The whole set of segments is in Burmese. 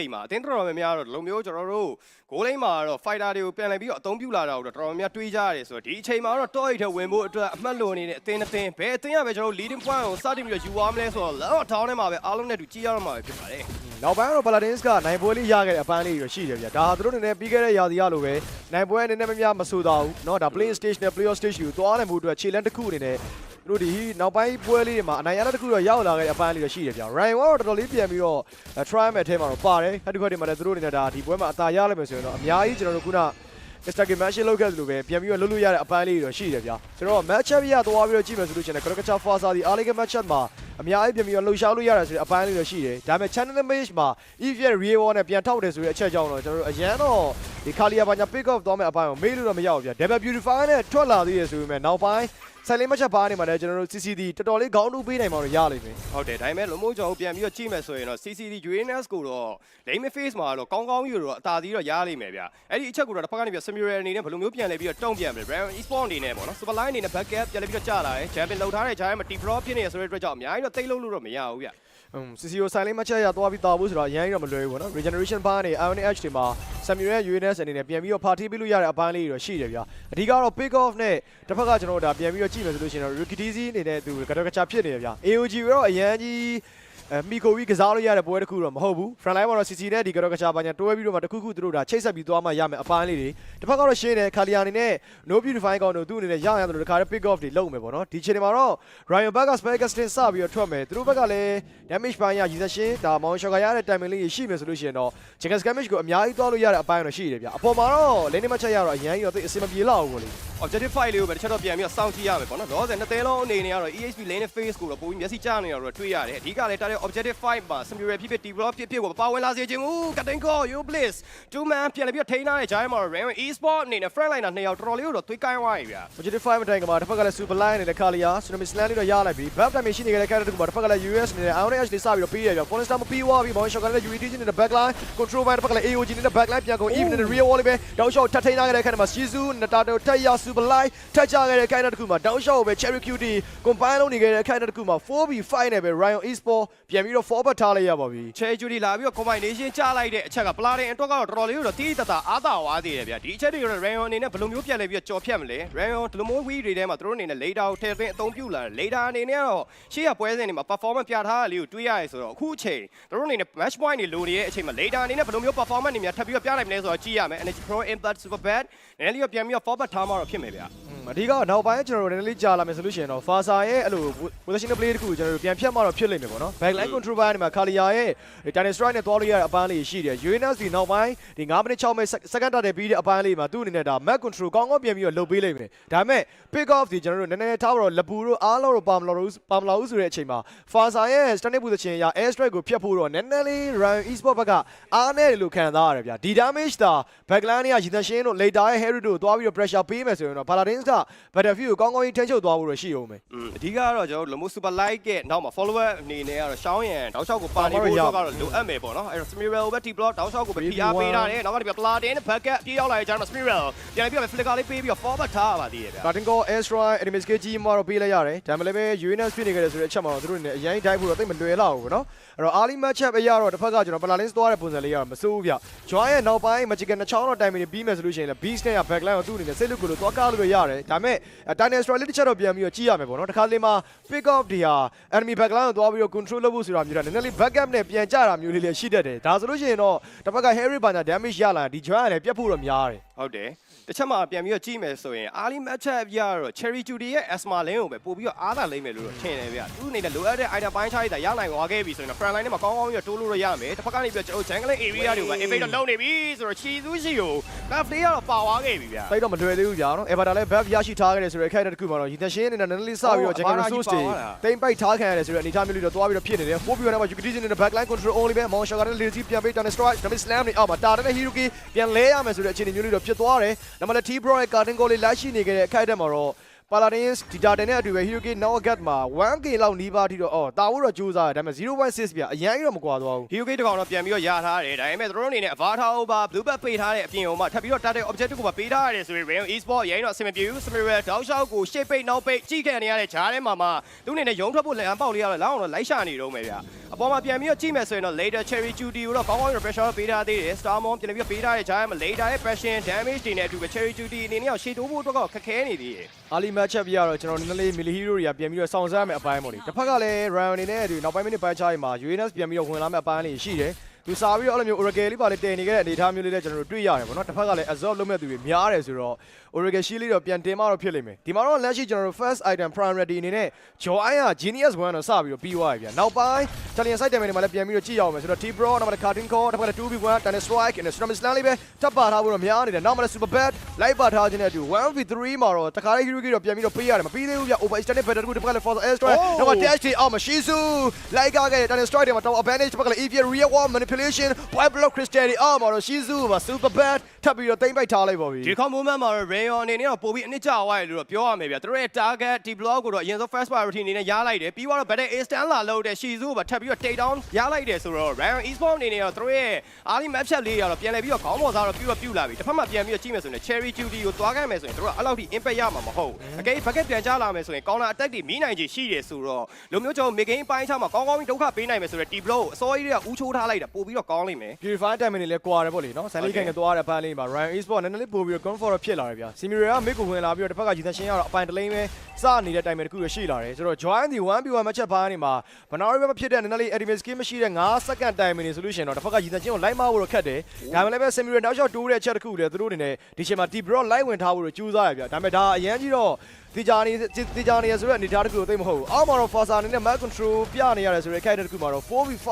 ချိန်မှာအတင်းတော်တော်များများတော့ဒီလိုမျိုးကျွန်တော်တို့ဂိုးလိမ့်မှာတော့ fighter တွေကိုပြန်လည်ပြီးတော့အသုံးပြုလာတာကိုတော့တော်တော်များများတွေးကြရတယ်ဆိုတော့ဒီအချိန်မှာတော့ top 8ထဲဝင်ဖို့အတွက်အမှတ်လွန်နေတဲ့အတင်းအတင်းဘယ်အတင်းရပဲကျွန်တော်တို့ leading point ကိုစတင်ပြီးတော့ယူသွားမလဲဆိုတော့လောက်ထောင်းထဲမှာပဲအားလုံးနဲ့တူကြည့်ရတော့မှာပဲဖြစ်ပါတယ် နောက်ပိုင်းတော့ Paladins ကနိုင်ပွဲလေးရခဲ့တဲ့အပန်းလေးတွေရှိတယ်ဗျာဒါဟာသူတို့အနေနဲ့ပြီးခဲ့တဲ့ရာသီရလိုပဲနိုင်ပွဲအနေနဲ့မများမဆိုတော့ဘူးเนาะဒါ play stage နဲ့ player stage ကိုသွားနိုင်မှုအတွက်ခြေလန်းတစ်ခုအနေနဲ့ သူတို့ဒီနောက်ပိုင်းပွဲလေးတွေမှာအနိုင်ရတဲ့တစ်ခုတော့ရောက်လာခဲ့တဲ့အပန်းလေးတွေရှိတယ်ဗျာ Ryan ကတော့တော်တော်လေးပြန်ပြီးတော့ try မဲ့အထဲမှာတော့ပါတယ်ဟက်တစ်ခွက်တွေမှာလည်းသူတို့အနေနဲ့ဒါဒီပွဲမှာအသာရလိမ့်မယ်ဆိုရင်တော့အများကြီးကျွန်တော်တို့ခုန Instagram match လောက်ခဲ့သလိုပဲပြန်ပြီးတော့လုပ်လို့ရတဲ့အပန်းလေးတွေတော့ရှိတယ်ဗျာဆိုတော့ match up ရသွားပြီးတော့ကြည့်မယ်ဆိုလို့ရှိရင် Crocodile Faza ဒီ Arliga match up မှာအများကြီးပြန်ပြီးတော့လှုပ်ရှားလို့ရတယ်ဆိုတဲ့အပန်းလေးတွေရှိတယ်ဒါပေမဲ့ channel page မှာ if you real war နဲ့ပြန်ထောက်တယ်ဆိုတဲ့အချက်ကြောင့်တော့ကျွန်တော်တို့အရန်တော့ဒီ Kalia ဘာညာ pick off သွားမယ့်အပိုင်းကိုမေးလို့တော့မရဘူးဗျာ Double Beautify နဲ့ထွက်လာသေးရဆိုပေမဲ့နောက်ပိုင်း silent match up ဘားနေမှာလည်းကျွန်တော်တို့ CCD တော်တော်လေးခေါင်းတူးပေးနိုင်မှာတော့ရလိမ့်မယ်ဟုတ်တယ်ဒါပေမဲ့လုံမိုးကျော်ကိုပြန်ပြီးတော့ကြည့်မယ်ဆိုရင်တော့ CCD Uranus ကိုတော့ lane face မှာတော့ကောင်းကောင်းယူတော့အသာစီးတော့ရလိမ့်မယ်ဗျအဲ့ဒီအချက်ကိုတော့တစ်ဖက်ကနေပြီး Samuel အနေနဲ့ဘယ်လိုမျိုးပြန်လဲပြီးတော့တုံ့ပြန်မလဲ Brand Esport အနေနဲ့ပေါ့နော် Super Line အနေနဲ့ backup ပြန်လဲပြီးတော့ကြာလာတယ် Champion လောက်ထားတဲ့ဂျားမှာ T-Pro ဖြစ်နေရဆိုတဲ့အတွက်ကြောင့်အများကြီးတော့တိတ်လို့လို့တော့မရဘူးဗျอืม CCO silent match ရသွားပြီးတာဖို့ဆိုတော့အရင်ကြီးတော့မလွယ်ဘူးပေါ့နော် regeneration bar နဲ့ ionic edge တွေမှာ Samuel ရဲ့ UNS အနေနဲ့ပြန်ပြီးတော့ party ပေးလို့ရတဲ့အပိုင်းလေးတွေတော့ရှိတယ်ဗျာအဓိကတော့ pick off နဲ့တစ်ဖက်ကကျွန်တော်တို့ဒါပြန်ပြီးတော့ကြည့်မယ်ဆိုလို့ရှိရင်တော့ Rookie DZ အနေနဲ့သူကတော့ကချာဖြစ်နေတယ်ဗျာ AOG ရောအရင်ကြီး အဲမီကိုဝီကစားလို့ရတဲ့ပွဲတစ်ခုတော့မဟုတ်ဘူး front line မှာတော့ CC နဲ့ဒီကတော့ကချာပါညာတွဲပြီးတော့မှတစ်ခုခုသူတို့ဒါချိတ်ဆက်ပြီးသွားမှရမယ်အပိုင်းလေးတွေတစ်ဖက်ကတော့ရှင်းတယ်ခါလီယာအနေနဲ့ no beautify ကောင်တို့သူ့အနေနဲ့ရရတယ်လို့တခါတည်း pick off တွေလုပ်မယ်ပေါ့နော်ဒီချိန်မှာတော့ Ryan Back က spell casting စပြီးတော့ထွက်မယ်သူတို့ဘက်ကလည်း damage ပိုင်းရ user ရှင်းဒါမောင်ရှော့ကရတဲ့ timing လေးရှိမယ်ဆိုလို့ရှိရင်တော့ check damage ကိုအများကြီးသွားလို့ရတဲ့အပိုင်းတော့ရှိတယ်ဗျအပေါ်မှာတော့ lane မချက်ရတော့အရင်ကြီးတော့သိအဆင်မပြေတော့ဘူးလေ objective fight လေးကိုပဲတစ်ချက်တော့ပြန်ပြီးတော့စောင့်ကြည့်ရမယ်ပေါ့နော်လောဆယ်နှစ်သေးလုံးအနေနဲ့ကတော့ EHP lane နဲ့ face ကိုတော့ပုံပြီးမျက်စိကျနေရတော့တွေ့ရတယ်အဓိကလည်းတာတဲ့ objective fight မှာ Samuel ဖြစ်ဖြစ် T-Pro ဖြစ်ဖြစ်ကိုပါဝင်လာစေခြင်းဦး cutting call you bliss two man ပြန်လည်းပြီးတော့ထိန်းထားတဲ့ဂျိုင်းမှာ Ram e-sport အနေနဲ့ front liner နှစ်ယောက်တော်တော်လေးကိုတော့သွေးကိုင်းသွားပြီဗျာ objective 5မတိုင်ကမှာတစ်ဖက်ကလည်း super line နဲ့ခါလီယာ tsunami slam လေးတော့ရလိုက်ပြီ buff damage ရှိနေတဲ့ character တခုမှာတစ်ဖက်ကလည်း US နဲ့ iron edge လေးစပြီးတော့ပေးရပြ fallen star မပြီးသွားပြီမောင်ရှော့ကလည်း UED နဲ့ back line control man တစ်ဖက်ကလည်း AOG နဲ့ back line ပြန်ကုန် even နဲ့ real wall လေးပဲ down shot ထပ်ထိန်းထားခဲ့တဲ့အခါမှာ Shizu နဲ့ Tato ထက်ရ super line ထပ်ချခဲ့တဲ့ character တခုမှာ down shot ကိုပဲ cherry QT combine လုပ်နေခဲ့တဲ့ character တခုမှာ 4v5 နဲ့ပဲ Ryan Esport ပြန်ပြီးတော့ forward ထားလိုက်ရပါပြီချဲဂျူဒီလာပြီးတော့ combination ချလိုက်တဲ့အချက်ကပလာတင်အတွက်ကတော့တော်တော်လေးကိုတော့တိတိတတ်တာအားသာဝါသေးတယ်ဗျာဒီအချက်တွေကတော့ Rayon အနေနဲ့ဘယ်လိုမျိုးပြန်လဲပြီးတော့ကြော်ဖြတ်မလဲ Rayon ဒီလိုမျိုး wee တွေထဲမှာသူတို့အနေနဲ့ later ကိုထည့်သွင်းအသုံးပြုလာတယ် later အနေနဲ့ကတော့ရှေ့ရပွဲစဉ်တွေမှာ performance ပြထားတာလေးကိုတွေးရရဲဆိုတော့အခုအချိန်သူတို့အနေနဲ့ match point တွေလိုနေတဲ့အချိန်မှာ later အနေနဲ့ဘယ်လိုမျိုး performance တွေများထပ်ပြီးတော့ပြနိုင်မလဲဆိုတော့ကြည့်ရမယ် Energy Pro Impact Super Bad နည်းနည်းလေးတော့ပြန်ပြီးတော့ forward ထားမှတော့ဖြစ်မယ်ဗျာ အဓိကနောက်ပိုင်းကျွန်တော်တို့နည်းနည်းလေးကြာလာမယ်ဆိုလို့ရှိရင်တော့ Fasa ရဲ့အဲ့လို positional play တခုကျွန်တော်တို့ပြန်ဖြတ်မှတော့ဖြစ်လိမ့်မယ်ပေါ့နော် backline control ဘိုင်းဒီမှာ Kalia ရဲ့ Daniel Strike နဲ့တွားလို့ရတဲ့အပန်းလေးရှိတယ် UNS ဒီနောက်ပိုင်းဒီ9မိနစ်6မိနစ် second တက်ပြီးတဲ့အပန်းလေးမှာသူ့အနေနဲ့ဒါ map control ကောင်းကောင်းပြန်ပြီးတော့လုပ်ပေးလိမ့်မယ်ဒါပေမဲ့ pick off ဒီကျွန်တော်တို့နည်းနည်းထားတော့လပူတို့အားလုံးတို့ပါမလာဘူးပါမလာဘူးဆိုတဲ့အချိန်မှာ Fasa ရဲ့ standing position ရ air strike ကိုဖျက်ဖို့တော့နည်းနည်းလေး Ryan Esport ဘက်ကအားနဲ့လို့ခံစားရတယ်ဗျာဒီ damage ဒါ backline ကရည်သရှင်တို့ later ရဲ့ Harry တို့တွားပြီးတော့ pressure ပေးမယ်ဆိုရင်တော့ Paladins က Battlefield ကိုကောင်းကောင်းကြီးထိန်းချုပ်သွားဖို့တော့ရှိအောင်မယ်อืมအဓိကကတော့ကျွန်တော်တို့ Lomo Super Light ရဲ့နောက်မှာ follower အနေနဲ့ကတော့ရှောင်းရန်တောက်လျှောက်ကိုပါနေဖို့တော့ကတော့လိုအပ်မယ်ပေါ့နော်အဲ့တော့ Smiral ကိုပဲ T block တောက်လျှောက်ကိုပဲ PR ပေးထားတယ်နောက်ကဒီပြ Platin နဲ့ backup ပြေးရောက်လာတဲ့ဂျာမှာ Smiral ပြန်ပြီးတော့ flicker လေးပေးပြီးတော့ forward ထားပါသေးတယ်ဗျာ Starting call Astra Enemies KG မှာတော့ပေးလိုက်ရတယ်ဒါမှလည်းပဲ UNS ဖြစ်နေကြတယ်ဆိုတဲ့အချက်မှာတော့သူတို့အနေနဲ့အရင်တိုင်းဖို့တော့သိပ်မလွယ်တော့ဘူးပေါ့နော်အဲ့တော့ early match up အရတော့တစ်ဖက်ကကျွန်တော် Paladins သွားတဲ့ပုံစံလေးကတော့မစိုးဘူးဗျ Joy ရဲ့နောက်ပိုင်း Magical နှစ်ချောင်းတော့တိုင်မီပြီးမယ်ဆိုလို့ရှိရင်လည်း Beast နဲ့ backline ကိုသူ့အနေနဲ့စိတ်လူကိုလို့သွားကားလို့ရတယ်ဒါပေမဲ့ Dynasty လေးတစ်ချက်တော့ပြန်ပြီးတော့ကြည့်ရမယ်ပေါ့နော်တခါလေမှာ pick off ဒီဟာ enemy backline ကိုသွားပြီးတော့ control လုပ်ဖို့ဆိုတာမျိုးတော့နည်းနည်းလေး backup နဲ့ပြန်ကြတာမျိုးလေးလည်းရှိတတ်တယ်ဒါဆိုလို့ရှိရင်တော့တစ်ဖက်က Harry ဘာညာ damage ရလာဒီ Joy ကလည်းပြတ်ဖို့တော့များတယ်ဟုတ်တယ် တစ်ချက်မှပြန်ပြီးတော့ကြည့်မယ်ဆိုရင် early match up ရတော့ Cherry Judy ရဲ့ Asma Lane ကိုပဲပို့ပြီးတော့အားသာလိမ့်မယ်လို့တော့ထင်တယ်ဗျသူအနေနဲ့လိုအပ်တဲ့ item ပိုင်းခြားရတာရနိုင်သွားခဲ့ပြီဆိုရင်တော့ front line ထဲမှာကောင်းကောင်းပြီးတော့တိုးလို့ရရမယ်တစ်ဖက်ကနေပြီးတော့ကျွန်တော် jungle area တွေကိုပဲ evade တော့လုပ်နေပြီဆိုတော့ချီသူးရှိကို buff လေးကတော့ပါသွားခဲ့ပြီဗျာတိတ်တော့မလွယ်သေးဘူးဗျာနော်။ Everton လည်း buff ရရှိထားခဲ့တယ်ဆိုတဲ့ character တစ်ခုမှာတော့ Yitashin အနေနဲ့နည်းနည်းလေးစပြီးတော့ Jungle Resource တွေတိမ့်ပိုက်ထားခံရတယ်ဆိုတဲ့အနေအထားမျိုးလေးတော့သွားပြီးတော့ဖြစ်နေတယ်။4 view နဲ့မှာ Yukitin နဲ့ backline control only ပဲ Mon Shaka နဲ့ Lazy ပြန်ပေး Dynasty Strike Damage Slam နဲ့အောက်မှာတာတဲ့ Hiruki ပြန်လဲရမယ်ဆိုတဲ့အခြေအနေမျိုးလေးတော့ဖြစ်သွားတယ်။ဒါမှလည်း T Pro ရဲ့ Carding Goal လေးလိုက်ရှိနေခဲ့တဲ့အခိုက်အတန့်မှာတော့ Paladins ဒီတာတင်နဲ့အတူပဲ Hero K Nogat မှာ 1K လောက်နီးပါးထိတော့အော်တာဖို့တော့ကြိုးစားတယ်ဒါပေမဲ့0.6ပြအရင်ကြီးတော့မကွာသွားဘူးဟီယိုဂိတ်တကောင်တော့ပြန်ပြီးတော့ရထားတယ်ဒါပေမဲ့သူတို့အနေနဲ့အဗာထားအိုဘာ blue bag ပေးထားတဲ့အပြင်ဟိုမှာထပ်ပြီးတော့ target objective ကိုပါပေးထားရတယ်ဆိုရင် Rayon Esport ရိုင်းတော့အဆင်မပြေဘူး Smirrel တောက်လျှောက်ကိုရှေ့ပိတ်နောက်ပိတ်ကြည့်ခဲ့နေရတဲ့ဂျားထဲမှာမှသူအနေနဲ့ရုံထွက်ဖို့လက်အပေါက်လေးရတော့လောက်အောင်တော့လိုက်ရှာနေတော့မယ်ဗျအပေါ်မှာပြန်ပြီးတော့ကြည့်မယ်ဆိုရင်တော့ later cherry judy ကိုတော့ကောင်းကောင်းရ pressure ပေးထားသေးတယ် Starmon ပြန်ပြီးတော့ပေးထားတဲ့ဂျားထဲမှာ later ရဲ့ passion damage တွေနဲ့အတူပဲ cherry judy အနေနဲ့ရှေ့တိုးဖို့တော့ခက်ခဲနေသေးတယ် Ali matchup ပြရတော့ကျွန်တော်နည်းနည်းလေး Milli Hero တွေကပြန်ပြီးတော့စောင့်စားရမယ့်အပိုင်းပေါ့လေတစ်ဖက်ကလည်း Ryan အနေနဲ့ဒီနောက်ပိုင်းမိနစ်ပိုင်းခြားရင်မှာ UNS ပြန်ပြီးတော့ဝင်လာမယ့်အပိုင်းလေးရှိတယ် သူစားပြီးတော့အဲ့လိုမျိုး Oracle လေးပါလေတည်နေခဲ့တဲ့အနေအထားမျိုးလေးလည်းကျွန်တော်တို့တွေ့ရတယ်ပေါ့နော်တစ်ဖက်ကလည်း absorb လုပ်မဲ့သူတွေများတယ်ဆိုတော့ Oracle Shield လေးတော့ပြန်တင်မှတော့ဖြစ်လိမ့်မယ်ဒီမှာတော့လက်ရှိကျွန်တော်တို့ first item priority အနေနဲ့ Joy က Genius 1တော့စပြီးတော့ပြီးသွားပြီဗျာနောက်ပိုင်း Italian side damage တွေမှာလည်းပြန်ပြီးတော့ကြည့်ရအောင်မယ်ဆိုတော့ T-Bro နောက်မှာ Cartoon Core နောက်မှာ 2v1 Tennis Strike and Storm Slam လေးပဲတပ်ပါထားဖို့တော့များနေတယ်နောက်မှာ Super Bad လိုက်ပါထားခြင်းနဲ့အတူ 1v3 မှာတော့တခါလေး Hero ကြီးတော့ပြန်ပြီးတော့ပေးရတယ်မပြီးသေးဘူးဗျ Overextended Better တခုတစ်ဖက်ကလည်း Force Air Strike နောက်မှာ Dash တွေအောက်မှာ Shizu လိုက်ကားခဲ့တဲ့ Tennis Strike တွေမှာတော့ Advantage တစ်ဖက်ကလည်း EVA Real Wall Manipulation White Block Crystal တွေအောက်မှာတော့ Shizu မှာ Super Bad ထပ်ပြီးတော့တိမ့်ပိုက်ထားလိုက်ပါပြီဒီ com moment မှာတော့ Rayon အနေနဲ့တော့ပိုပြီးအနစ်ကျသွားတယ်လို့တော့ပြောရမယ်ဗျာသူတို့ရဲ့ target ဒီ block ကိုတော့အရင်ဆုံး first priority အနေနဲ့ရလိုက်တယ်ပြီးတော့ battle a stand လာလို့တဲ့ Shizu ကိုပါထပ်ပြီးတော့ take down ရလိုက်တယ်ဆိုတော့ Rayon Esport အနေနဲ့တော့သူတို့ရဲ့ early match ဖြတ်လေးရတော့ပြန်လည်ပြီးတော့ခေါင်းပေါ်စားတော့ပြီးတော့ပြုတ်လာပြီတစ်ဖက်မှာပြန်ပြီးတော့ကြည့်မယ်ဆိုရင် Cherry Judy ကိုသွားခဲ့မယ်ဆိုရင်သူတို့ကအဲ့လောက်ထိ impact ရမှာမဟုတ်အကိ bucket ပြန်ချလာမယ်ဆိုရင် counter attack တွေမိနိုင်ချေရှိတယ်ဆိုတော့လိုမျိုးကျွန်တော် mid game ပိုင်းချမှာကောင်းကောင်းကြီးဒုက္ခပေးနိုင်မယ်ဆိုတော့ T block ကိုအစောကြီးတွေကဦးချိုးထားလိုက်တာပို့ပြီးတော့ကောင်းလိမ့်မယ် Purify time နဲ့လည်းကွာတယ်ပေါ့လေနော်ဆန်လီကန်ကသွားတဲ့ဘန်းလေးမှာ Ryan Esport နည်းနည်းလေးပို့ပြီးတော့ comfort ဖြစ်လာတယ်ဗျာ Simira က mid ကိုဝင်လာပြီးတော့တစ်ဖက်ကဂျီသန်ရှင်းရတော့အပိုင်တလိမ့်ပဲစနေတဲ့ time တခုရရှိလာတယ်ဆိုတော့ join the 1v1 match ဘန်းနေမှာ Banari ပဲဖြစ်တဲ့နည်းနည်းလေး enemy skill မရှိတဲ့9 second time နေဆိုလို့ရှိရင်တော့တစ်ဖက်ကဂျီသန်ရှင်းကိုလိုက်မဖို့တော့ခက်တယ်ဒါမှလည်းပဲ Simira နောက်လျှောက်တိုးတဲ့အချက်တစ်ခုလေသူတို့အနေနဲ့ဒီချိန်မှာ T bro လိုက်ဝင်ထားဖို့တော့ကြိုးစားရဗျာဒါပေမဲ့ဒါအရင်ကြီးတော့ ဒီဂျာနေဒီဂျာနေဆိုတဲ့အနေအထားတစ်ခုတော့သိမဟုတ်ဘူးအောက်မှာတော့ Fasa အနေနဲ့ map control ပြနေရတယ်ဆိုတဲ့ character တစ်ခုမှာတော့ 4v5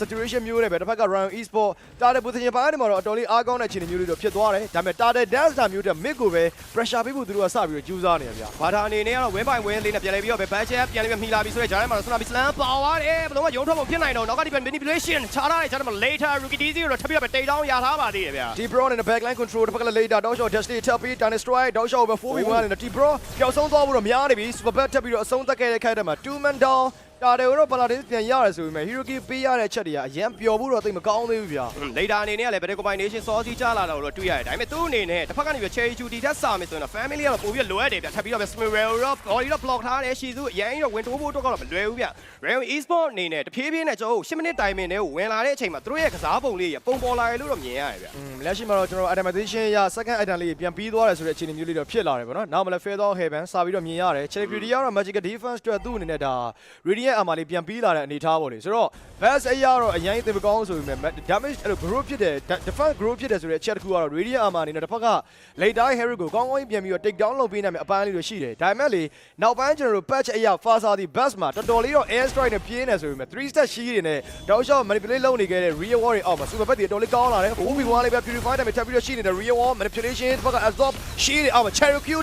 situation မျိုးနဲ့ပဲတစ်ဖက်က Ryan Esport တာတဲ့ position ပိုင်းမှာတော့အတော်လေးအားကောင်းတဲ့အခြေအနေမျိုးတွေတော့ဖြစ်သွားတယ်ဒါပေမဲ့တာတဲ့ dance တာမျိုးတဲ့ mid ကိုပဲ pressure ပေးဖို့သူတို့ကစပြီးတော့ကြိုးစားနေရဗျာဘာသာအနေနဲ့ကတော့ win by win လေးနဲ့ပြန်လဲပြီးတော့ပဲ budget ပြန်လဲပြီးမှီလာပြီးဆိုတဲ့ဂျားထဲမှာတော့ tsunami slam ပါသွားတယ်ဘယ်လိုမှရုံထွက်ဖို့ဖြစ်နိုင်တော့နောက်ကဒီ manipulation ခြားထားတဲ့ဂျားထဲမှာ later rookie dc ကိုတော့ထပ်ပြီးတော့ပဲတိတ်တောင်းရထားပါသေးတယ်ဗျာ T Bro နဲ့ backline control တစ်ဖက်ကလည်း later တောက်လျှောက် dash လေးထပ်ပြီး dance strike တောက်လျှောက်ပဲ 4v1 နဲ့ T Bro ပျောက်ဆုံးသွားဖို့တော့များနေပြီ super bat ထပ်ပြီးတော့အဆုံးသတ်ခဲ့တဲ့ခိုက်တဲ့မှာ2 man down တာတယ်တော့ Paladins ပြန်ရတယ်ဆိုပေမဲ့ Hiroki ပေးရတဲ့ချက်တွေကအရင်ပျော်ဖို့တော့သိမကောင်းသေးဘူးဗျာ later အနေနဲ့ကလည်း battle combination စောစီးကြလာတာကိုတော့တွေ့ရတယ်ဒါပေမဲ့သူ့အနေနဲ့တစ်ဖက်ကနေပြီး cherry judy တက်စာမယ်ဆိုရင်တော့ family ကတော့ပိုပြီးလိုအပ်တယ်ဗျထပ်ပြီးတော့ပဲ smirrel တော့ body တော့ block ထားတယ်ရှီစုအရင်တော့ win တိုးဖို့တော့ကတော့မလွယ်ဘူးဗျ Rayon Esport အနေနဲ့တဖြည်းဖြည်းနဲ့ကျွန်တော်10မိနစ် timing နဲ့ဝင်လာတဲ့အချိန်မှာသူတို့ရဲ့ကစားပုံလေးပုံပေါ်လာရလို့တော့မြင်ရတယ်ဗျอืมလက်ရှိမှာတော့ကျွန်တော် itemization ရ second item လေးပြန်ပြီးသွားတယ်ဆိုတဲ့အခြေအနေမျိုးလေးတော့ဖြစ်လာတယ်ပေါ့နော်နောက်မှလည်း Feather Heaven စာပြီးတော့မြင်ရတယ် Cherry Beauty ကတော့ Magical Defense အတွက်သူ့အနေနဲ့ဒါ Radiant Armor လေးပြန်ပြီးလာတဲ့အနေအထားပေါ့လေဆိုတော့ Bass အရာတော့အရင်သိမကောင်းဆိုပေမဲ့ damage အဲ့လို grow ဖြစ်တယ် defense grow ဖြစ်တယ်ဆိုတဲ့အချက်တစ်ခုကတော့ Radiant Armor အနေနဲ့တစ်ဖက်က later Harry ကိုကောင်းကောင်းပြန်ပြီးတော့ take down လုပ်ပေးနိုင်မယ့်အပိုင်းလေးတွေရှိတယ်ဒါပေမဲ့လေနောက်ပိုင်းကျွန်တော်တို့ patch အရာ Fasa ဒီ Bass မှာတော်တော်လေးတော့ air strike နဲ့ပြင်းနေဆိုပေမဲ့3 step shield တွေနဲ့တောက်လျှောက် manipulate လုပ်နေခဲ့တဲ့ real war တွေအောက်မှာ super bat တွေတော်တော်လေးကောင်းလာတယ် OB1 လေးပဲ purify တယ်ထပ်ပြီးတော့ရှိနေတဲ့ real war manipulation တစ်ဖက်က absorb shield တွေအောက်မှာ Cherokee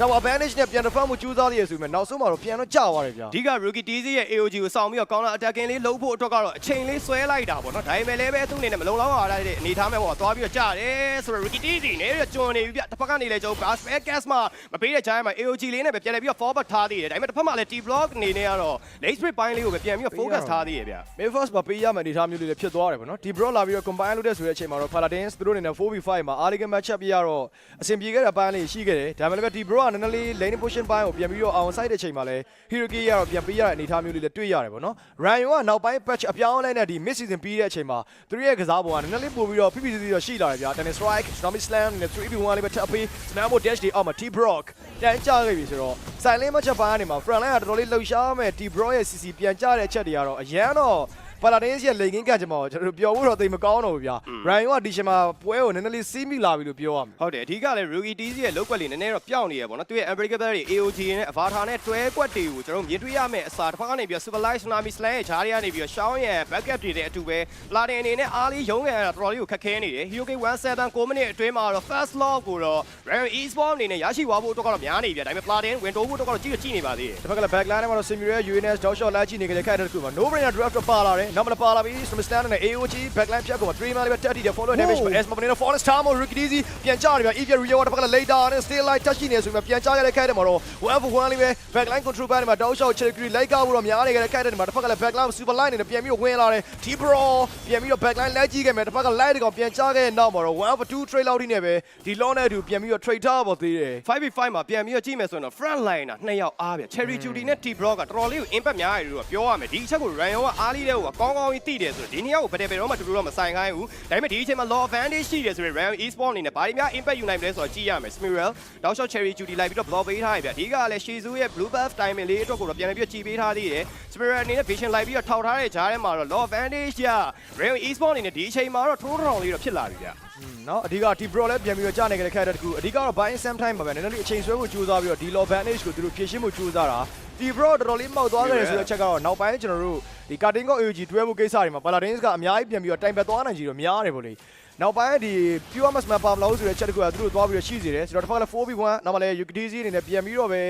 တော့ advantage နဲ့ပြန်တော့ဖမ်းမှုကြိုးစားရည်ဆိုပေမဲ့နောက်ဆုံးမှာတော့ပြန်တော့ကြာသွားတယ်ဗျာအဓိက rookie dc ရဲ့ AOG ကိုစောင့်ပြီးတော့ counter attacking လေးလုပ်ဖို့အတွက်ကတော့အချိန်လေးဆွဲလိုက်တာပေါ့နော်ဒါပေမဲ့လည်းပဲသူ့အနေနဲ့မလုံလောက်ရတဲ့အနေထားမဲ့ပေါ့သွားပြီးတော့ကြာတယ်ဆိုတော့ rookie dc နဲ့ကျွန်းနေပြီဗျတစ်ဖက်ကနေလည်းကျွန်တော် gas back gas မှာမပေးတဲ့ကြားမှာ AOG လေးနဲ့ပဲပြန်လဲပြီးတော့ forward ထားသေးတယ်ဒါပေမဲ့တစ်ဖက်မှာလည်း T block အနေနဲ့ကတော့ late split ပိုင်းလေးကိုပဲပြန်ပြီးတော့ focus ထားသေးတယ်ဗျ main first မှာပေးရမယ့်အနေအထားမျိုးလေးလည်းဖြစ်သွားတယ်ပေါ့နော်ဒီ bro လာပြီးတော့ combine လုပ်တဲ့ဆိုတဲ့အချိန်မှာတော့ paladins သူတို့အနေနဲ့ 4v5 မှာ early game matchup ပြရတော့အဆင်ပြေခဲ့တဲ့ပိုင်းလေးရှိခဲ့တယ်ဒါပေမဲ့လည်းဒီ bro ကနည်းနည်းလေး lane position ပိုင်းကိုပြန်ပြီးတော့ on side တဲ့ချိန်မှာလည်း hiroki ရတော့ပြန်ပေးရတဲ့အနေအထားမျိုးလေးလည်းတွေ့ရတယ်ပေါ့နော် ryan ကနောက်ပိုင်း patch အပြောင်းအလဲနဲ့ဒီ mid season ပြီးတဲ့အချိန်မှာသူတို့ရဲ့ကစားပုံကနည်းနည်းလေးပို့ပြီးတော့ဖိဖိစီစီတော့ရှိလာတယ်ဗျာ tennis strike tsunami slam နဲ့ 3v1 လေးပဲထပ်ပြီး snap dash တွေအောက်မှာ t brock တန်ကြခဲ့ပြီဆိုတော့ silent matchup ပိုင်းကနေမှာ front line ကတော်တော်လေးလှုပ်ရှားမဲ့ t bro ရဲ့ cc ပြန်ကြတဲ့အချက်တွေကတော့အရန်တော့ ပါလာတင်းရဲ့လိန်ကင်းကကြမှာကျွန်တော်တို့ပျော်ဖို့တော့သိမကောင်းတော့ဘူးဗျာ။ Ryan ကဒီရှင်မှာပွဲကိုနည်းနည်းလေးစီးမိလာပြီလို့ပြောရမယ်ဟုတ်တယ်အဓိကလည်း rookie dc ရဲ့လောက်ကွက်လေးနည်းနည်းတော့ပျောက်နေရပေါ့နော်သူရဲ့ unbreakable တွေ AOG နဲ့ avatar နဲ့တွဲကွက်တွေကိုကျွန်တော်မြင်တွေ့ရမယ်အစားတစ်ဖက်ကနေပြီး superlight tsunami slam ရဲ့ဂျားတွေကနေပြီးရှောင်းရဲ့ backup တွေတဲ့အတူပဲလာတင်အနေနဲ့အားလေးရုံးကန်ရတာတော်တော်လေးကိုခက်ခဲနေတယ် Hero K 17 9မိနစ်အတွင်းမှာတော့ first log ကိုတော့ Rayon Esport အနေနဲ့ရရှိသွားဖို့အတွက်ကတော့များနေပြီဒါပေမဲ့ Platin ဝင်တိုးဖို့အတွက်ကတော့ကြည့်ရကြည့်နေပါသေးတယ်။တစ်ဖက်ကလည်း backline ထဲမှာတော့ Simura UNS တောက်ရှော့လိုက်ကြည့်နေကြတဲ့ခိုက်တဲ့တစ်ခုမှာ no brainer draft တော့ပါလာတယ်နောက်မလာပါလာပြီစမစတန်နဲ့ AOG backline ဖြတ်ကုန်3 man လေးပဲတက်တည်တယ် follow damage ပဲ S မပနေတော့ Fallen Star မို့ Ricky Dizzy ပြန်ကြတယ်ဗျ Evia Rio တစ်ဖက်ကလည်း later နဲ့ still light touch ရှိနေဆိုပြီးပြန်ကြရတဲ့ခိုက်တယ်မှာတော့ one for one လေးပဲ backline control ပိုင်းမှာတောက်လျှောက် Cherry လိုက်ကားဖို့တော့များနေကြတဲ့ခိုက်တယ်မှာတစ်ဖက်ကလည်း backline super line နဲ့ပြန်ပြီးဝင်လာတယ် T-Pro ပြန်ပြီးတော့ backline လိုက်ကြည့်ခဲ့မယ်တစ်ဖက်က light ကောင်ပြန်ကြခဲ့တဲ့နောက်မှာတော့ one for two trade လောက်ထိနေပဲဒီ long နဲ့အတူပြန်ပြီးတော့ trade ထားပေါ်သေးတယ် 5v5 မှာပြန်ပြီးတော့ကြည့်မယ်ဆိုရင်တော့ front line ကနှစ်ယောက်အားဗျ Cherry Judy နဲ့ T Block ကတော်တော်လေးကို impact များရတယ်လို့ပြောရမယ်ဒီအချက်ကို Ryan ကအားလေးတဲ့ကိုကောင်းကောင်းကြီးတိတယ်ဆိုတော့ဒီနေရာကိုဘယ်တယ်ဘယ်တော့မှတူတူတော့မဆိုင်ခိုင်းဘူးဒါပေမဲ့ဒီအချိန်မှာ law advantage ရှိတယ်ဆိုရင် RAM e-sport အနေနဲ့ဘာတွေများ impact ယူနိုင်မလဲဆိုတော့ကြည့်ရမယ် Smirel Dog Shot Cherry Judy လိုက်ပြီးတော့ block ပေးထားရဗျအဓိကလည်း Shizu ရဲ့ blue buff timing လေးအတွက်ကိုတော့ပြန်ပြီးတော့ကြည်ပေးထားသေးတယ် Smirel အနေနဲ့ vision လိုက်ပြီးတော့ထောက်ထားတဲ့ကြားထဲမှာတော့ law advantage ရ RAM e-sport အနေနဲ့ဒီအချိန်မှာတော့ထိုးထောင်လေးတော့ဖြစ်လာပြီဗျနော်အဓိကဒီ bro လည်းပြန်ပြီးတော့ကြာနေကြတဲ့ခက်တဲ့တကူအဓိကတော့ buy in same time ပါပဲနည်းနည်းလေးအချိန်ဆွဲဖို့ကြိုးစားပြီးတော့ဒီ law advantage ကိုသူတို့ဖြည့်ရှင်းဖို့ကြိုးစားတာ T Pro တော်တော်လေးမောက်သွားခဲ့တယ်ဆိုတဲ့အချက်ကတော့နောက်ပိုင်းကျွန်တော်တို့ဒီ cutting ကို AUG တွဲဖို့ကိစ္စတွေမှာ Paladins ကအများကြီးပြန်ပြီးတော့တိုင်ပတ်သွားနိုင်ကြီးတော့များတယ်ပေါ့လေနောက်ပိုင်းဒီ pure mass map ပါမလို့ဆိုတဲ့ချက်တကူကသူတို့သွားပြီးတော့ရှိစေတယ်ဆိုတော့တစ်ဖက်ကလည်း 4v1 နောက်မှလည်း UKDC အနေနဲ့ပြန်ပြီးတော့ပဲ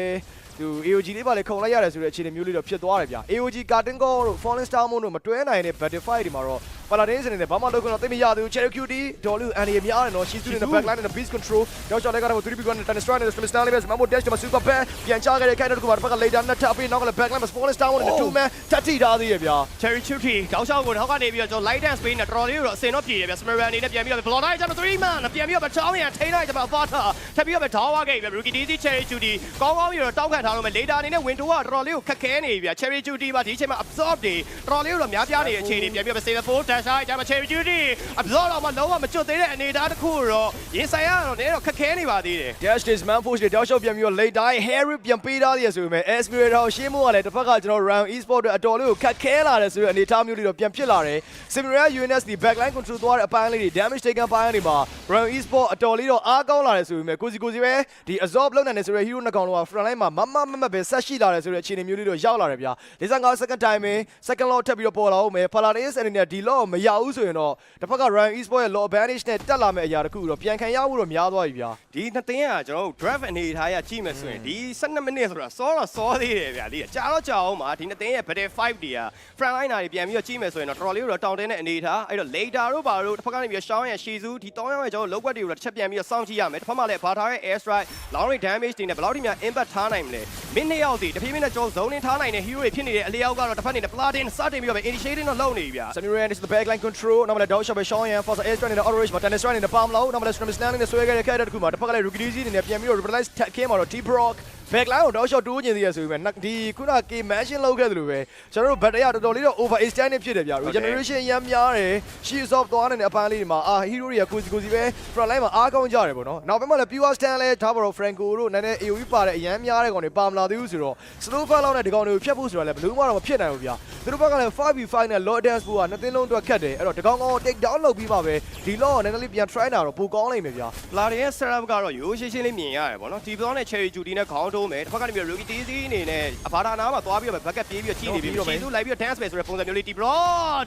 သူ AOG လေးပါလေခုံလိုက်ရတယ်ဆိုတဲ့အခြေအနေမျိုးလေးတော့ဖြစ်သွားတယ်ဗျ AOG cutting ကိုတို့ Fallen Star Moon တို့မတွဲနိုင်တဲ့ Battlefight တွေမှာတော့ Paladins အနေနဲ့ဘာမှလုပ်ခွင့်တော့သိမရသေးဘူး Cherokee ဒေါ်လူအန်ဒီများတယ်နော် Shizu နဲ့ backline နဲ့ beast control ကြောက်ကြောက်လိုက်ကတော့ 3B ကနဲ့ Tanistran နဲ့ Star လေးပဲမမို dash မှာ super back ပြန်ချခဲ့တဲ့ character ကဘာတစ်ဖက်က later နဲ့ tap ပြီးနောက်ကလည်း backline မှာ Fallen Star Moon နဲ့ two man တတိထားသေးရဗျာ Cherry Chuti တောက်လျှောက်ကိုနောက်ကနေပြီးတော့ကျွန်တော် light dance space နဲ့တော်တော်လေးတော့အစင်တော့ပြေတယ်ဗျ Smirel အနေနဲ့ပြန်ပြီးတော့ block တိုင်းကျွန်တော်3 man ပြန်ပြီးတော့ချောင်းရထိန်းလိုက်ကျွန်တော် Fata ထပ်ပြီးတော့ထောင်းသွားခဲ့ပြီ Rookie DC Cherry Chuti ကောင်းကောင်းပြီးတော့တောက်ခံထားလို့မယ် later အနေနဲ့ window ကတော်တော်လေးကိုခက်ခဲနေပြီဗျ Cherry Chuti ပါဒီအချိန်မှာ absorb တွေတော်တော်လေးတော့များပြားနေတဲ့အခြေအနေပြန်ပြီးတော့ save 4 dash တိုင်းကျွန်တော် Cherry Chuti absorb တော့မှလုံးဝမကျွတ်သေးတဲ့အနေအထားတစ်ခုတော့ရင်ဆိုင်ရတော့လည်းတော့ခက်ခဲနေပါသေးတယ် dash this man force တွေတောက်လျှောက်ပြန်ပြီးတော့ late die harry ပြန်ပေးထားသေးရဆိုပေမဲ့ aspirator ရှင်းမို့ကလည်းတစ်ဖက်ကကျွန်တော် round esport တွေအတော်လေးကိုခတ်ခဲလာတယ်ဆိုတဲ့အနေအထားမျိုးလေးတော့ပြန်ဖြစ်လာတယ် similar UNS ဒီ backline control သွားတဲ့အပိုင်းလေးတွေ damage taken ပိုင်းတွေမှာ round esport အတော်လေးတော့အားကောင်းလာတယ်ဆိုပေမဲ့ကိုစီကိုစီပဲဒီ absorb လုပ်နိုင်တယ်ဆိုတဲ့ hero နှစ်ကောင်လုံးက front line မှာမမမမပဲဆက်ရှိလာတယ်ဆိုတဲ့အခြေအနေမျိုးလေးတော့ရောက်လာတယ်ဗျာ55 second time ပဲ second law ထပ်ပြီးတော့ပေါ်လာအောင်မယ် Paladins အနေနဲ့ဒီ law မရဘူးဆိုရင်တော့တစ်ဖက်က round esport ရဲ့ law advantage နဲ့တက်လာမယ့်အရာတစ်ခုတော့ပြန်ခံရဖို့တော့များသွားပြီဗျာဒီနှစ်သင်းကကျွန်တော်တို့ draft အနေထားရကြည့်မယ်ဆိုရင်ဒီ12မိနစ်ဆိုတာစောတော့စောသေးတယ်ဗျာဒီကြာတော့ကြာအောင်ပါဒီနှစ်သင်းရဲ့ battle 5တွေက front liner တွေပြန်ပြီးတော့ကြည့်မယ်ဆိုရင်တော့တော်တော်လေးတော့တောင်းတင်းတဲ့အနေထားအဲ့တော့ later တို့ပါတို့တစ်ဖက်ကနေပြီးတော့ Shawn ရဲ့ Shizu ဒီ3ယောက်ရဲ့ကျွန်တော်လောက်ွက်တွေကိုတစ်ချက်ပြန်ပြီးတော့စောင့်ကြည့်ရမယ်တစ်ဖက်မှာလည်းBata ရဲ့ air strike long range damage တွေနဲ့ဘယ်လောက်ထိများ impact ထားနိုင်မလဲ မင်းနှစ်ယောက်စီတဖြည်းဖြည်းနဲ့ကျွန်တော် zone ထားနိုင်တဲ့ hero တွေဖြစ်နေတဲ့အလျောက်ကတော့တစ်ဖက်နေနဲ့ Platin စတင်ပြီးတော့ initiating တော့လုပ်နေပြီဗျာ Samurai is the backline control နောက်မှလည်း dog shot ပဲ Sean Yan Foster Air Strike နဲ့ Auto Rage မှာ Tennis Strike နဲ့ Palm လောက်နောက်မှလည်း Strum Stand နဲ့ဆွဲခဲ့တဲ့ character တစ်ခုမှာတစ်ဖက်ကလည်း Rookie Dizzy အနေနဲ့ပြန်ပြီးတော့ Revitalize Tech ခင်းမှာတော့ T Brock backline ကို dog shot တိုးကျင်သေးရဆိုပေမဲ့ဒီခုန K Mansion လောက်ခဲ့သလိုပဲကျွန်တော်တို့ battery တော်တော်လေးတော့ over extended ဖြစ်တယ်ဗျာ regeneration ရမ်းများတယ် shield off သွားနေတဲ့အပန်းလေးတွေမှာအာ hero တွေကကိုစီကိုစီပဲ front line မှာအားကောင်းကြတယ်ပေါ့နော်နောက်ပိုင်းမှာလည်း pure stand လဲဒါပါတော့ Franco တို့နည်းနည်း AoE ပါတဲ့အရမ်းများတဲ့ကောင်တွေပါမလာသေးဘူးဆိုတော့ slow fall လောက်နဲ့ဒီကောင်တွေကိုဖျက်ဖို့ဆိုတာလည်းဘယ်လို့မှတော့မဖြစ်နိုင်ဘူးဗျာသူတို့ဘက်ကလည်း 5v5 နဲ့ low dance ဖို့ကနှစ်သင်းလုံးအတွက်ခက်တယ်အဲ့တော့ဒီကောင်ကောင် take down လုပ်ပြီးမှပဲဒီ low ကနည်းနည်းလေးပြန် try တာတော့ပိုကောင်းနိုင်မယ်ဗျာလာတဲ့ setup ကတော့ရိုးရှင်းရှင်းလေးမြင်ရတယ်ပေါ့နော်ဒီဘောနဲ့ cherry judy နဲ့ခေါင်းထိုးမယ်တစ်ဖက်ကနေပြီး rookie tz အနေနဲ့အဘာဒါနာမှာသွားပြီးတော့ bucket ပြေးပြီးတော့ကြီးနေပြီရှီသူလိုက်ပြီးတော့ dance ပဲဆိုတဲ့ပုံစံမျိုးလေးဒီဘော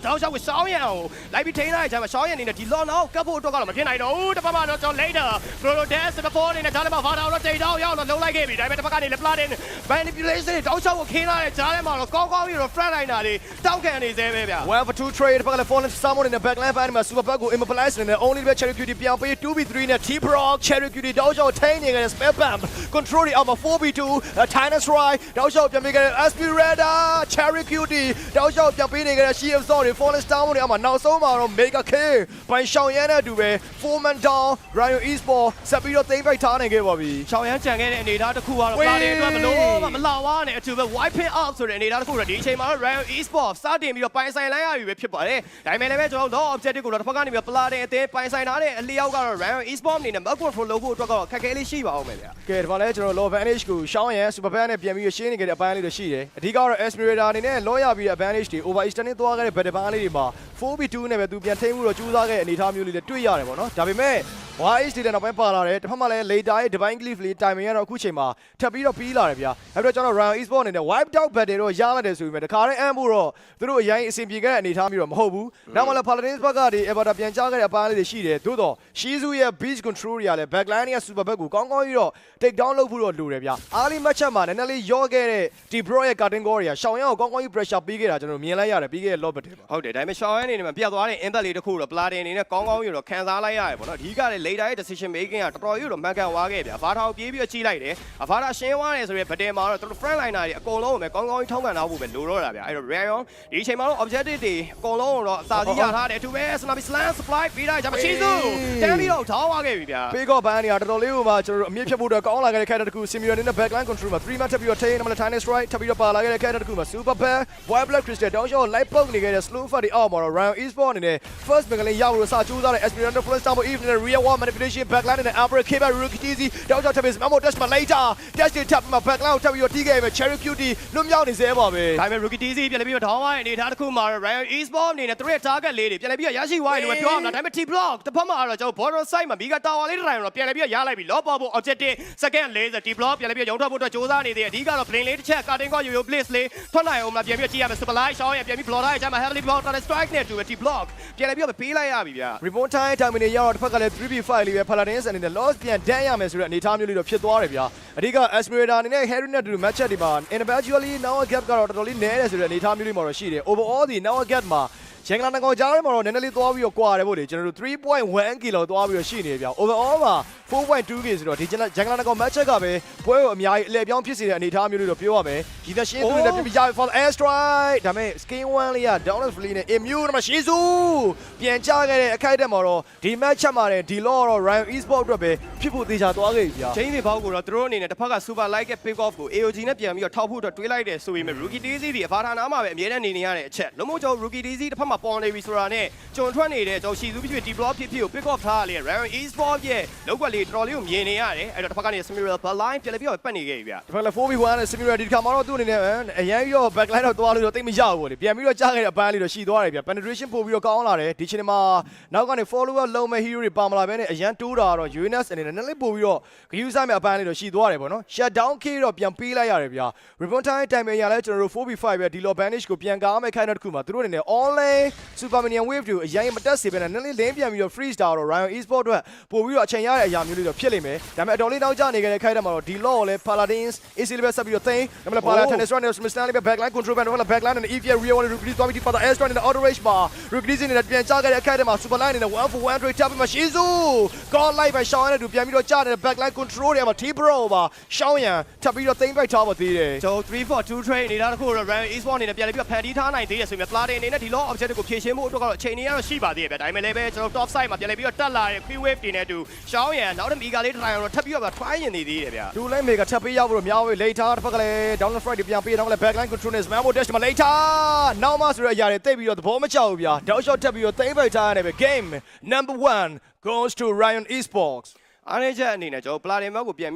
တောက်ချောက်ကိုရှောင်းရအောင်လိုက်ပြီးထိန်းလိုက်ကြမှာရှောင်းရအနေနဲ့ဒီ law နောက်ကပ်ဖို့အတွက်ကတော့မဖြစ်နိုင်တော့ဘူးတစ်ဖက်မှာတော့ကျွန်တော် later pro dance တစ်ပေါ်အနေနဲ့ဂျားထဲမှာဘာသာတော့တိတ်တော့ရောက်တော့လုံးလိုက်ခဲ့ပြီဒါပေမဲ့တစ်ဖက်ကနေလည်း platin manipulation တွေတောက်ချောက်ကိုခင်းလာတဲ့ဂျားထဲမှာတော့ကောင်းကောင်းပြီးတော့ front liner တွေတောက်ခံနေသေးပဲဗျာ one for two trade ဘက်ကလည်း fallen someone in the backline ပိုင်းမှာ super bug ကို immobilize နေတယ် only ပဲ cherry cutie ပြောင်းပေး 2v3 နဲ့ t brock cherry cutie တောက်ချောက်ထိန်းနေကြတဲ့ spell bump control တွေအောက်မှာ 4v2 China strike တောက်ချောက်ပြန်ပေးခဲ့တဲ့ aspirata cherry cutie တောက်ချောက်ပြန်ပေးနေကြတဲ့ shield zone တွေ fallen star တွေအောက်မှာနောက်ဆုံးမှာတော့ mega k ပိုင်ရှောင်းရမ်းတဲ့အတူပဲ four man down ryan esport ဆက်ပြီးတော့သိမ်းပိုက်ထားနိုင်ခဲ့ပါပြီ ချောင်းရမ်းကြံခဲ့တဲ့အနေအထားတစ်ခုကတော့ ဝေး ပါလေအတွက်မလို့ မမလာဝါနဲ့အတူပဲ wipe it out ဆိုတဲ့အနေအထားတစ်ခုတော့ဒီအချိန်မှာတော့ Royal Esports စတင်ပြီးတော့ပိုင်ဆိုင်လိုက်ရပြီပဲဖြစ်ပါတယ်။ဒါပေမဲ့လည်းပဲကျွန်တော်တို့ law objective ကိုတော့တစ်ဖက်ကနေပြီးတော့ platin အသေးပိုင်ဆိုင်ထားတဲ့အလျောက်ကတော့ Royal Esports အနေနဲ့ map control လုပ်ဖို့အတွက်ကတော့ခက်ခဲလေးရှိပါအောင်မယ်ဗျာကဲဒီမှာလဲကျွန်တော် low advantage ကိုရှောင်းရန် super ban နဲ့ပြန်ပြီးရှင်းနေကြတဲ့အပိုင်းလေးတွေရှိတယ်အဓိကတော့ aspirator အနေနဲ့ low ရပြီးတဲ့ advantage တွေ over extending သွားခဲ့တဲ့ battle ban လေးတွေမှာ 4v2 နဲ့ပဲသူပြန်ထိန်းမှုတော့ကြိုးစားခဲ့တဲ့အနေအထားမျိုးလေးတွေတွေ့ရတယ်ပေါ့နော်ဒါပေမဲ့ YH တွေလည်းနောက်ပိုင်းပါလာတယ်တစ်ဖက်မှာလည်း later ရဲ့ divine glyph လေးတိုင်မင်ရတော့အခုချိန်မှာထပ်ပြီးတော့ပြီးလာတယ်ဗျာအဲ့တော့ကျွန်တော် Ryan Esport အနေနဲ့ wipe out battle တော့ရလာတယ်ဆိုပေမဲ့တခါတည်းအမ်းဖို့တော့သူတို့အရင်အဆင်ပြေခဲ့တဲ့အနေအထားမျိုးတော့မဟုတ်ဘူးနောက်မှလည်း Paladins ဘက်ကဒီ Everton ပြန်ကြားခဲ့တဲ့အပိုင်းလေးတွေရှိတယ်သို့တော့ Shizu ရဲ့ beach control တွေကလည်း backline ရဲ့ super back ကိုကောင်းကောင်းကြီးတော့ take down လုပ်ဖို့တော့လိုတယ်ဗျာ early match မှာနည်းနည်းလေးရော့ခဲ့တဲ့ဒီ bro ရဲ့ cutting goal တွေကရှောင်းရအောင်ကောင်းကောင်းကြီး pressure ပေးခဲ့တာကျွန်တော်မြင်လိုက်ရတယ်ပြီးခဲ့တဲ့ lob battle မှာဟုတ်တယ်ဒါပေမဲ့ရှောင်းရအနေနဲ့ပြတ်သွားတဲ့ impact လေးတစ်ခုတော့ Platin အနေနဲ့ကောင်းကောင်းရတော့ခံစားလိုက်ရတယ်ပေါ့နော်အဓိကလည်း later ရဲ့ decision making ကတော်တော်ကြီးတော့မှန်ကန်သွားခဲ့ဗျာဘာထာကိုပြေးပြီးတော့ကြီးလိုက်တယ်အဘာထာရှင်းသွားတယ်ဆိုရင်ဗတယ်မှာတော့သူတို့ front liner တွေအကုန်လုံးကိုပဲကောင်းကောင်းကြီးထောက်ခံထားဖို့ပဲလိုတော့တာဗျာအဲ့တော့ Rayon ဒီအချိန်မှာတော့ objective တွေအကုန်လုံးကိုတော့အစာစီးရထားတယ်သူပဲ Snappy Slam Supply ပေးလိုက်ကြမှာချီစုတန်းပြီးတော့ထောင်းသွားခဲ့ပြီဗျာ ပေးကော့ဘန်နေရတော်တော်လေးဟိုမှာကျွန်တော်တို့အမြင့်ဖြတ်ဖို့အတွက်ကောင်းလာခဲ့တဲ့ character တစ်ခု Simeon နဲ့ backline control မှာ3 match ထပ်ပြီးတော့ take နံပါတ် Tiny Strike ထပ်ပြီးတော့ပါလာခဲ့တဲ့ character တစ်ခုမှာ Super Bear White Blood Crystal တောင်းရှော့ light poke နေခဲ့တဲ့ slow fat ဒီအောက်မှာတော့ Ryan Esport အနေနဲ့ first bank လေးရဖို့စကြိုးစားတဲ့ Esperanto Plus Down Eve နဲ့ Real One Manipulation backline နဲ့ Albert Keba Rookie Teasy တောင်းရှော့ထပ်ပြီး Memo Dash မှာ later Dash တွေထပ်ပြီးမှ backline ကိုထပ်ပြီးတော့တီးခဲ့ပဲ Cherry Cutie လွတ်မြောက်နေစေပါပဲ ဒါပေမဲ့ Rookie TC ပြန်လည်ပြီးတော့ထောင်းသွားတဲ့အနေအထားတစ်ခုမှာတော့ Rayon Esport အနေနဲ့သူတို့ရဲ့ target လေးတွေပြန်လည်ပြီးတော့ရရှိသွားတယ်လို့ပြောရမှာဒါပေမဲ့ T block တစ်ဖက်မှာတော့ကျွန်တော် border side မှာ Mega Tower လေးတစ်တိုင်းတော့ပြန်လည်ပြီးတော့ရလိုက်ပြီ lock ပေါ်ဖို့ objective second 40 T block ပြန်လည်ပြီးတော့ရုံထွက်ဖို့အတွက်စ조사နေသေးတယ်အဓိကတော့ plane လေးတစ်ချက် cutting ကော yo yo place လေးထွက်နိုင်အောင်မလားပြန်ပြီးတော့ကြည့်ရမယ် super light shot ရပြန်ပြီး block ထားရကြမှာ heavily block ထားတဲ့ strike နဲ့တူပဲ T block ပြန်လည်ပြီးတော့ပေးလိုက်ရပြီဗျာ remote time terminate ရောက်တော့တစ်ဖက်ကလည်း 3v5 လေးပဲ Paladins အနေနဲ့ loss ပြန်ဒန်းရမယ်ဆိုတဲ့အနေအထားမျိုးလေးတော့ဖြစ်သွားတယ်ဗျာအဓိက Esmeralda အနေနဲ့ Harry နဲ့တူ match up ဒီမှာ individually now gap ကတော့တော်တော်လေးနည်းတယ်ဆိုတဲ့အနေအထားမျိုးလေးမှာတော့ရှိတယ် overall ဒီ now gap မှာရန်ကလာနကောင်ကြားထဲမှာတော့နည်းနည်းလေးသွားပြီးတော့ကွာတယ်ဗောလေကျွန်တော်တို့3.1 kilo သွားပြီးတော့ရှိနေတယ်ဗျာ overall မှာ 4.2k ဆိုတော့ဒီဂျန်ကလာနကောင် match up ကပဲပွဲကိုအများကြီးအလဲပြောင်းဖြစ်စေတဲ့အနေအထားမျိုးလေးတော့ပြောရမယ်ဒီသက်ရှင်းသူတွေနဲ့ပြပြကြ for air strike ဒါပေမဲ့ skin 1လေးက downless free နဲ့ immune မှာရှိစုပြန်ချခဲ့တဲ့အခိုက်အတန့်မှာတော့ဒီ match ချက်မှာတဲ့ဒီ law တော့ Ryan Esport အတွက်ပဲဖြစ်ဖို့သေချာသွားခဲ့ပြီဗျာချင်းတွေဘောက်ကိုတော့သူတို့အနေနဲ့တစ်ဖက်က super light ရဲ့ pick off ကို AOG နဲ့ပြန်ပြီးတော့ထောက်ဖို့အတွက်တွေးလိုက်တယ်ဆိုပေမဲ့ rookie DZ ဒီအဖာထာနာမှာပဲအမြဲတမ်းနေနေရတဲ့အချက်လုံးဝကျွန်တော် rookie DZ တစ်ဖက်မှာပေါ်နေပြီဆိုတာနဲ့ကျွန်ထွက်နေတဲ့ကျွန်တော်ရှီစုဖြစ်ဖြစ် D block ဖြစ်ဖြစ်ကို pick off ထားရလေ Rayon Esport ရဲ့လောက်ကွက်လေးတော်တော်လေးကိုမြင်နေရတယ်အဲ့တော့တစ်ဖက်ကနေ Smiral Baline ပြန်လည်ပြီးတော့ပတ်နေခဲ့ပြီဗျဒီဖက်ကလည်း 4v1 နဲ့ Simura ဒီတစ်ခါမှာတော့သူ့အနေနဲ့အရင်ရော backline တော့သွားလို့တော့တိတ်မရဘူးဗောလေပြန်ပြီးတော့ကြားခဲ့တဲ့အပန်းလေးတော့ရှိသွားတယ်ဗျ penetration ပို့ပြီးတော့ကောင်းလာတယ်ဒီချိန်မှာနောက်ကနေ follower လုံးမဲ့ hero တွေပါမလာဘဲနဲ့အရန်တိုးတာတော့ UNS အနေနဲ့နည်းနည်းပို့ပြီးတော့ဂယူးဆိုင်မဲ့အပန်းလေးတော့ရှိသွားတယ်ဗောနော် shut down K တော့ပြန်ပေးလိုက်ရတယ်ဗျ ribbon time time ရလဲကျွန်တော်တို့ 4v5 ပဲဒီလို banish ကိုပြန်ကားမဲ့ခိုင်းတဲ့တစ်ခုမှာသူတို့အနေနဲ့ online super minion wave တွေကိုအရင်မတက်စေဘဲနဲ့နည်းနည်းလင်းပြန်ပြီးတော့ free star တော့ Ryan Esport အတွက်ပို့ပြီးတော့အချိန်ရတဲ့အရာမျိုးလေးတော့ဖြစ်လိမ့်မယ်ဒါပေမဲ့အတော်လေးနောက်ကျနေခဲ့တဲ့ခိုင်းတဲ့မှာတော့ဒီ law ကိုလည်း paladins AC လေးပဲဆက်ပြီးတော့သိမ်းဒါပေမဲ့ paladin tennis run နဲ့ Smith Stanley ပဲ backline control ပဲတော့ backline နဲ့ EVA real one release သွားပြီး father air strike နဲ့ auto rage မှာ release နဲ့ပြန်ချခဲ့တဲ့ခိုင်းတဲ့မှာ super line နဲ့ one for one trade တပ်ပြီးမှရှိစု call live ပဲရှောင်းရတဲ့သူပြန်ပြီးတော့ကြားနေတဲ့ backline control တွေမှာ T bro ပါရှောင်းရန်ထပ်ပြီးတော့သိမ်းပိုက်ထားပါသေးတယ်ကျွန်တော်3 4 2 trade နေတာတခုတော့ Rayon Esport အနေနဲ့ပြန်လည်ပြီးတော့ဖန်တီးထားနိုင်သေးတယ်ဆိုပေမဲ့ Platin အနေနဲ့ဒီ law objective ကိုဖြည့်ရှင်းဖို့အတွက်ကတော့အချိန်ကြီးကတော့ရှိပါသေးတယ်ဗျဒါပေမဲ့လည်းပဲကျွန်တော် top side မှာပြန်လည်ပြီးတော့တက်လာတဲ့ free wave တွေနဲ့အတူရှောင်းရန်နောက်တစ်မီဂါလေးတစ်ထိုင်တော့ထပ်ပြီးတော့ try ရင်နေသေးတယ်ဗျဒူလိုင်းမေကထပ်ပေးရဖို့တော့များဝေး later တစ်ဖက်ကလည်း down the strike တွေပြန်ပေးတော့လည်း backline control နဲ့ Smamo dash မှာ later နောက်မှဆိုတဲ့အရာတွေတိတ်ပြီးတော့သဘောမကျဘူးဗျာ down shot ထပ်ပြီးတော့သိမ်းပိုက်ထားရတယ်ပဲ game number 1 goes to Ryan Esports အားနေချက်အနေနဲ့ကျွန်တော် Platin ဘက်ကိုပြန်